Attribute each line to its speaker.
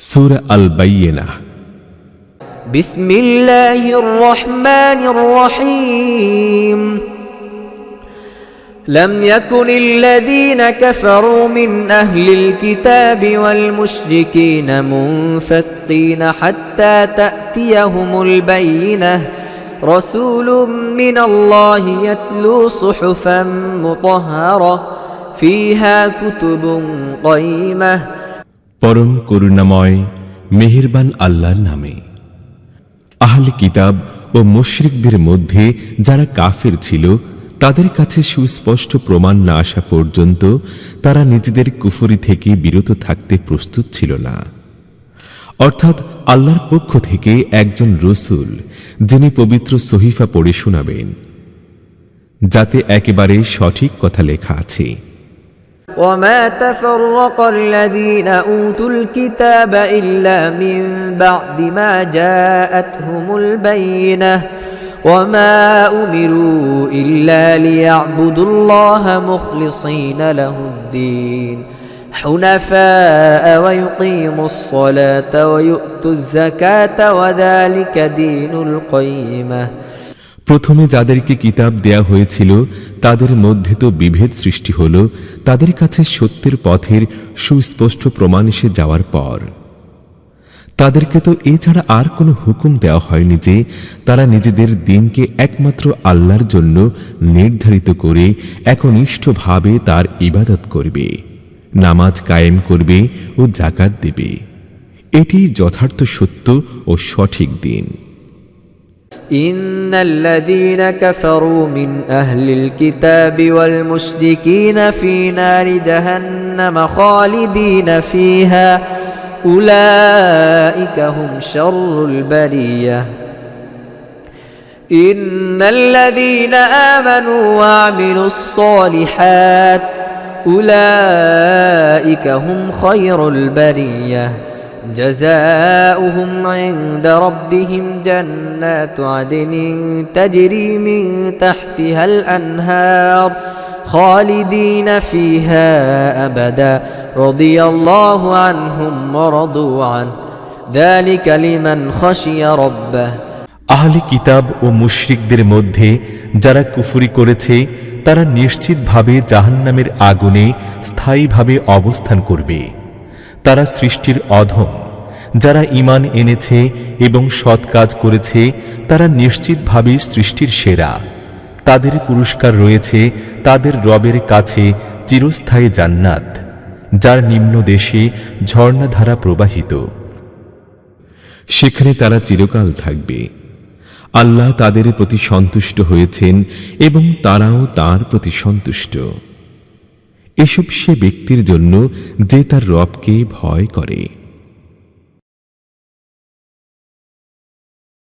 Speaker 1: سورة البينة
Speaker 2: بسم الله الرحمن الرحيم لم يكن الذين كفروا من أهل الكتاب والمشركين منفقين حتى تأتيهم البينة رسول من الله يتلو صحفا مطهرة فيها كتب قيمه
Speaker 1: পরম করুণাময় মেহেরবান আল্লাহর নামে আহলে কিতাব ও মুশরিকদের মধ্যে যারা কাফের ছিল তাদের কাছে সুস্পষ্ট প্রমাণ না আসা পর্যন্ত তারা নিজেদের কুফুরি থেকে বিরত থাকতে প্রস্তুত ছিল না অর্থাৎ আল্লাহর পক্ষ থেকে একজন রসুল যিনি পবিত্র সহিফা পড়ে শোনাবেন যাতে একেবারে সঠিক কথা লেখা আছে
Speaker 2: وما تفرق الذين اوتوا الكتاب الا من بعد ما جاءتهم البينه وما امروا الا ليعبدوا الله مخلصين له الدين حنفاء ويقيموا الصلاه ويؤتوا الزكاه وذلك دين القيمه
Speaker 1: প্রথমে যাদেরকে কিতাব দেয়া হয়েছিল তাদের মধ্যে তো বিভেদ সৃষ্টি হল তাদের কাছে সত্যের পথের সুস্পষ্ট প্রমাণ এসে যাওয়ার পর তাদেরকে তো এছাড়া আর কোনো হুকুম দেওয়া হয়নি যে তারা নিজেদের দিনকে একমাত্র আল্লাহর জন্য নির্ধারিত করে একনিষ্ঠভাবে তার ইবাদত করবে নামাজ কায়েম করবে ও জাকাত দেবে এটি যথার্থ সত্য ও সঠিক দিন
Speaker 2: ان الذين كفروا من اهل الكتاب والمشركين في نار جهنم خالدين فيها اولئك هم شر البريه ان الذين امنوا وعملوا الصالحات اولئك هم خير البريه جزاؤهم عند ربهم جنات عدن تجري من تحتها الأنهار خالدين فيها أبدا رضي الله عنهم ورضوا عنه ذلك لمن خشي ربه
Speaker 1: আহলে কিতাব ও মুশরিকদের মধ্যে যারা কুফুরি করেছে তারা নিশ্চিতভাবে জাহান্নামের আগুনে স্থায়ীভাবে অবস্থান করবে তারা সৃষ্টির অধম যারা ইমান এনেছে এবং সৎ কাজ করেছে তারা নিশ্চিতভাবে সৃষ্টির সেরা তাদের পুরস্কার রয়েছে তাদের রবের কাছে চিরস্থায়ী জান্নাত যার নিম্ন দেশে ঝর্ণাধারা প্রবাহিত সেখানে তারা চিরকাল থাকবে আল্লাহ তাদের প্রতি সন্তুষ্ট হয়েছেন এবং তারাও তার প্রতি সন্তুষ্ট এসব সে ব্যক্তির জন্য যে তার রবকে ভয় করে